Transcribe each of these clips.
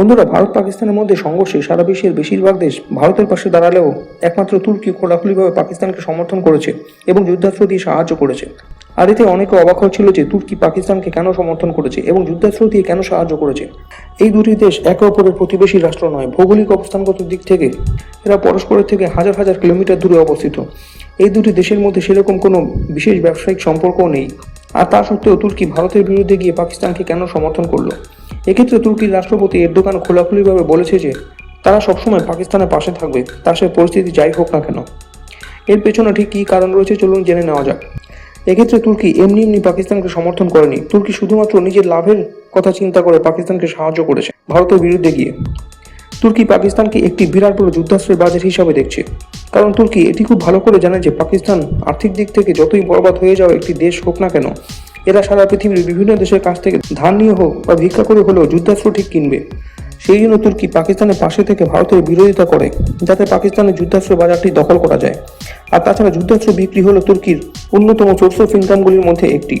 বন্ধুরা, ভারত পাকিস্তানের মধ্যে সংঘর্ষে সারা বিশ্বের বেশিরভাগ দেশ ভারতের পাশে দাঁড়ালেও একমাত্র তুর্কি খোলাখুলিভাবে পাকিস্তানকে সমর্থন করেছে এবং যুদ্ধাস্ত্র দিয়ে সাহায্য করেছে। আর এতে অনেকে অবাক হচ্ছিল যে তুর্কি পাকিস্তানকে কেন সমর্থন করেছে এবং যুদ্ধাস্ত্র দিয়ে কেন সাহায্য করেছে। এই দুটি দেশ একে অপরের প্রতিবেশী রাষ্ট্র নয়, ভৌগোলিক অবস্থানগত দিক থেকে এরা পরস্পরের থেকে হাজার হাজার কিলোমিটার দূরে অবস্থিত। এই দুটি দেশের মধ্যে সেরকম কোনো বিশেষ ব্যবসায়িক সম্পর্কও নেই। আর তা সত্ত্বেও তুর্কি ভারতের বিরুদ্ধে গিয়ে পাকিস্তানকে কেন সমর্থন করল? এক্ষেত্রে তুর্কির রাষ্ট্রপতি এরদোগান খোলাখুলিভাবে বলেছে যে, তারা সবসময় পাকিস্তানের পাশে থাকবে, তার সে পরিস্থিতি যাই হোক না কেন। এর পেছনে ঠিক কী কারণ রয়েছে চলুন জেনে নেওয়া যাক। এক্ষেত্রে তুর্কি এমনি এমনি পাকিস্তানকে সমর্থন করেনি। তুর্কি শুধুমাত্র নিজের লাভের কথা চিন্তা করে পাকিস্তানকে সাহায্য করেছে, ভারতের বিরুদ্ধে গিয়ে। তুর্কি পাকিস্তানকে একটি বিরাট বড় যুদ্ধাস্ত্রের বাজার হিসাবে দেখছে। কারণ তুর্কি এটি খুব ভালো করে জানে যে, পাকিস্তান আর্থিক দিক থেকে যতই বরবাদ হয়ে যাওয়া একটি দেশ হোক না কেন এরা সারা পৃথিবীর বিভিন্ন দেশের কাছ থেকে ধান নিয়ে হোক বা ভিক্ষা করে হলেও যুদ্ধাস্ত্র ঠিক কিনবে। সেই জন্য তুর্কি পাকিস্তানের পাশে থেকে ভারতের বিরোধিতা করে, যাতে পাকিস্তানের যুদ্ধাস্ত্র বাজারটি দখল করা যায়। আর তাছাড়া যুদ্ধাস্ত্র বিক্রি হলো তুর্কির অন্যতম সোর্স অফ ইনকামগুলির মধ্যে একটি।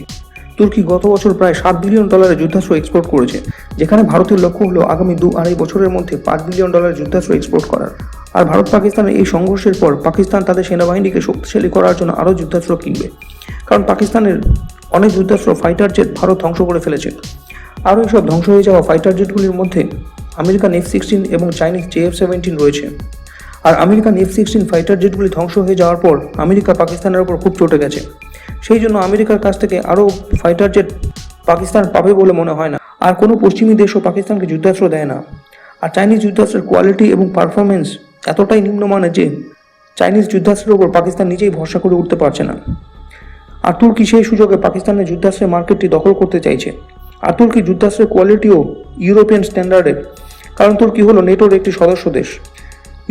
তুর্কি গত বছর প্রায় সাত বিলিয়ন ডলারের যুদ্ধাস্ত্র এক্সপোর্ট করেছে, যেখানে ভারতের লক্ষ্য হলো আগামী দু আড়াই বছরের মধ্যে পাঁচ বিলিয়ন ডলার যুদ্ধাস্ত্র এক্সপোর্ট করার। আর ভারত পাকিস্তানের এই সংঘর্ষের পর পাকিস্তান তাদের সেনাবাহিনীকে শক্তিশালী করার জন্য আরও যুদ্ধাস্ত্র কিনবে। কারণ পাকিস্তানের অনেক যুদ্ধাস্ত্র ফাইটার জেট ভারত ধ্বংস করে ফেলেছে। আরও এইসব ধ্বংস হয়ে যাওয়া ফাইটার জেটগুলির মধ্যে আমেরিকান এফ সিক্সটিন এবং চাইনিজ জে এফ সেভেন্টিন রয়েছে। আর আমেরিকান এফ সিক্সটিন ফাইটার জেটগুলি ধ্বংস হয়ে যাওয়ার পর আমেরিকা পাকিস্তানের ওপর খুব চটে গেছে। সেই জন্য আমেরিকার কাছ থেকে আরও ফাইটার জেট পাকিস্তান পাবে বলে মনে হয় না। আর কোনো পশ্চিমী দেশও পাকিস্তানকে যুদ্ধাস্ত্র দেয় না। আর চাইনিজ যুদ্ধাস্ত্রের কোয়ালিটি এবং পারফরমেন্স এতটাই নিম্নমানের যে চাইনিজ যুদ্ধাস্ত্রের ওপর পাকিস্তান নিজেই ভরসা করে উঠতে পারছে না। আর তুর্কি সেই সুযোগে পাকিস্তানের যুদ্ধাস্ত্রের মার্কেটটি দখল করতে চাইছে। আর তুর্কি যুদ্ধাস্ত্রের কোয়ালিটিও ইউরোপিয়ান স্ট্যান্ডার্ডের, কারণ তুর্কি হলো নেটোর একটি সদস্য দেশ।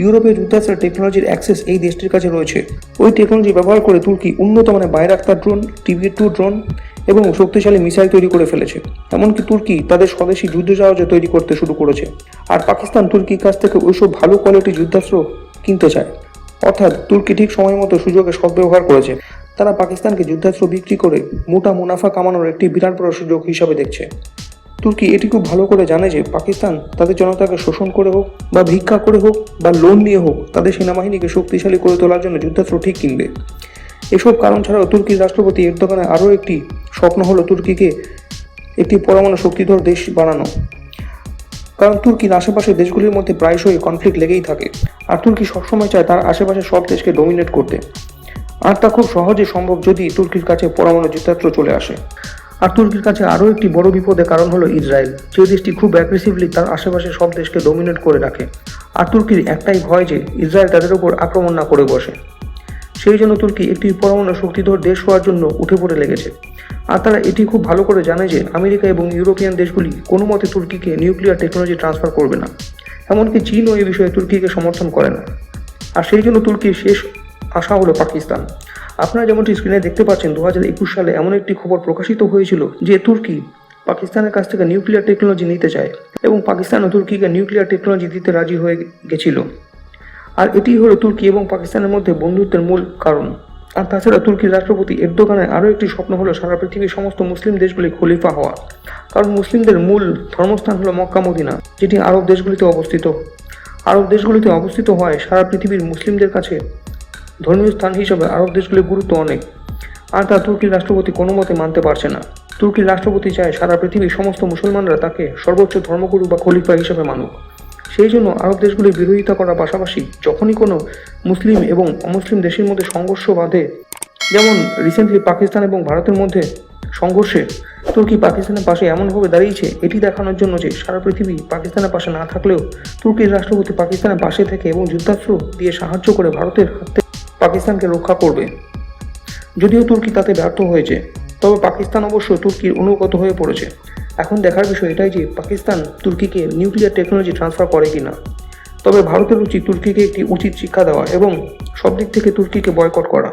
ইউরোপের যুদ্ধাস্ত্রের টেকনোলজির অ্যাক্সেস এই দেশটির কাছে রয়েছে। ওই টেকনোলজি ব্যবহার করে তুর্কি উন্নত মানের Bayraktar drone TB two drone এবং শক্তিশালী মিসাইল তৈরি করে ফেলেছে। এমনকি তুর্কি তাদের স্বদেশি যুদ্ধ জাহাজও তৈরি করতে শুরু করেছে। আর পাকিস্তান তুর্কির কাছ থেকে ওইসব ভালো কোয়ালিটির যুদ্ধাস্ত্র কিনতে চায়। অর্থাৎ তুর্কি ঠিক সময় মতো সুযোগে সদ্ব্যবহার করেছে। তারা পাকিস্তানকে যুদ্ধাস্ত্র বিক্রি করে মোটা মুনাফা কামানোর একটি বিরাট বড় সুযোগ হিসাবে দেখছে। তুর্কি এটি খুব ভালো করে জানে যে পাকিস্তান তাদের জনতাকে শোষণ করে হোক বা ভিক্ষা করে হোক বা লোন নিয়ে হোক, তাদের সেনাবাহিনীকে শক্তিশালী করে তোলার জন্য যুদ্ধাস্ত্র ঠিক কিনবে। এসব কারণ ছাড়াও তুর্কির রাষ্ট্রপতি এরদোগানের আরও একটি স্বপ্ন হলো তুর্কিকে একটি পরমাণু শক্তিধর দেশ বানানো। কারণ তুর্কির আশেপাশের দেশগুলির মধ্যে প্রায়শই কনফ্লিক্ট লেগেই থাকে। আর তুর্কি সবসময় চায় তার আশেপাশে সব দেশকে ডোমিনেট করতে। আর তা খুব সহজে সম্ভব যদি তুর্কির কাছে পরমাণু যুদ্ধাস্ত্র চলে আসে। আর তুর্কির কাছে আরও একটি বড় বিপদের কারণ হলো ইসরায়েল। যে দেশটি খুব অ্যাগ্রেসিভলি তার আশেপাশে সব দেশকে ডোমিনেট করে রাখে। আর তুর্কির একটাই ভয় যে ইসরায়েল তাদের উপর আক্রমণ না করে বসে। সেই জন্য তুর্কি একটি পরমাণু শক্তিধর দেশ হওয়ার জন্য উঠে পড়ে লেগেছে। আর তারা এটি খুব ভালো করে জানে যে আমেরিকা এবং ইউরোপিয়ান দেশগুলি কোনো মতে তুর্কিকে নিউক্লিয়ার টেকনোলজি ট্রান্সফার করবে না। এমনকি চীনও এই বিষয়ে তুর্কিকে সমর্থন করে না। আর সেই জন্য তুর্কির শেষ আশা হলো পাকিস্তান। আপনারা যেমনটি স্ক্রিনে দেখতে পাচ্ছেন দু হাজার একুশ সালে এমন একটি খবর প্রকাশিত হয়েছিল যে তুর্কি পাকিস্তানের কাছ থেকে নিউক্লিয়ার টেকনোলজি নিতে চায় এবং পাকিস্তান ও তুর্কিকে নিউক্লিয়ার টেকনোলজি দিতে রাজি হয়ে গেছিল। আর এটি হলো তুর্কি এবং পাকিস্তানের মধ্যে বন্ধুত্বের মূল কারণ। আর তাছাড়া তুর্কির রাষ্ট্রপতি এরদোগানের আরও একটি স্বপ্ন হলো সারা পৃথিবীর সমস্ত মুসলিম দেশগুলি খলিফা হওয়া। কারণ মুসলিমদের মূল ধর্মস্থান হলো মক্কা, মদিনা, যেটি আরব দেশগুলিতে অবস্থিত। আরব দেশগুলিতে অবস্থিত হয় সারা পৃথিবীর মুসলিমদের কাছে ধর্মীয় স্থান হিসেবে আরব দেশগুলির গুরুত্ব অনেক। আর তা তুর্কির রাষ্ট্রপতি কোনো মতে মানতে পারছে না। তুর্কির রাষ্ট্রপতি চায় সারা পৃথিবীর সমস্ত মুসলমানরা তাকে সর্বোচ্চ ধর্মগুরু বা খলিফা হিসেবে মানুক। সেই জন্য আরব দেশগুলির বিরোধিতা করার পাশাপাশি যখনই কোনো মুসলিম এবং অমুসলিম দেশের মধ্যে সংঘর্ষ বাঁধে, যেমন রিসেন্টলি পাকিস্তান এবং ভারতের মধ্যে সংঘর্ষে তুর্কি পাকিস্তানের পাশে এমনভাবে দাঁড়িয়েছে, এটি দেখানোর জন্য যে সারা পৃথিবী পাকিস্তানের পাশে না থাকলেও তুর্কির রাষ্ট্রপতি পাকিস্তানের পাশে থেকে এবং যুদ্ধাস্ত্র দিয়ে সাহায্য করে ভারতের হাত পাকিস্তানকে রক্ষা করবে। যদিও তুর্কি তাতে ব্যর্থ হয়েছে, তবে পাকিস্তান অবশ্য তুর্কির অনুগত হয়ে পড়েছে। এখন দেখার বিষয় এটাই যে পাকিস্তান তুর্কিকে নিউক্লিয়ার টেকনোলজি ট্রান্সফার করে কিনা। তবে ভারতের উচিত তুর্কিকে একটি উচিত শিক্ষা দেওয়া এবং সব দিক থেকে তুর্কিকে বয়কট করা।